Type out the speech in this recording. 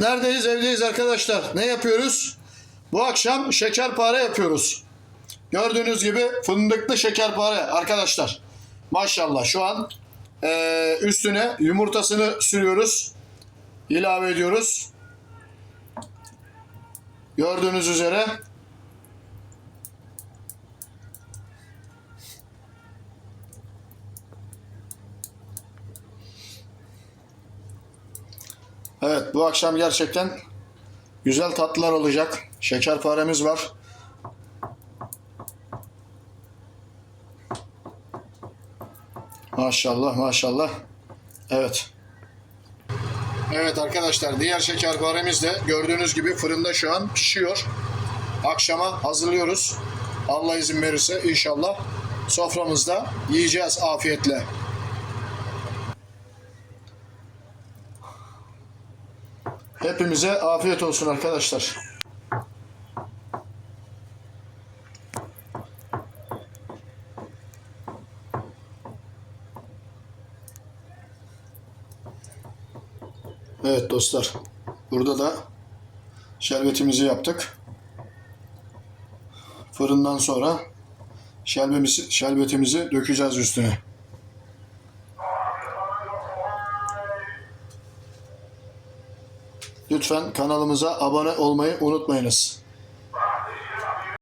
Neredeyiz? Evdeyiz arkadaşlar. Ne yapıyoruz? Bu akşam şekerpare yapıyoruz. Gördüğünüz gibi fındıklı şekerpare arkadaşlar. Maşallah şu an eee, üstüne yumurtasını sürüyoruz. İlave ediyoruz. Gördüğünüz üzere Evet bu akşam gerçekten güzel tatlılar olacak. Şekerparemiz var. Maşallah maşallah. Evet. Evet arkadaşlar diğer şekerparemiz de gördüğünüz gibi fırında şu an pişiyor. Akşama hazırlıyoruz. Allah izin verirse inşallah soframızda yiyeceğiz afiyetle. Hepimize afiyet olsun arkadaşlar. Evet dostlar. Burada da şerbetimizi yaptık. Fırından sonra şerbetimizi, şerbetimizi dökeceğiz üstüne. Lütfen kanalımıza abone olmayı unutmayınız.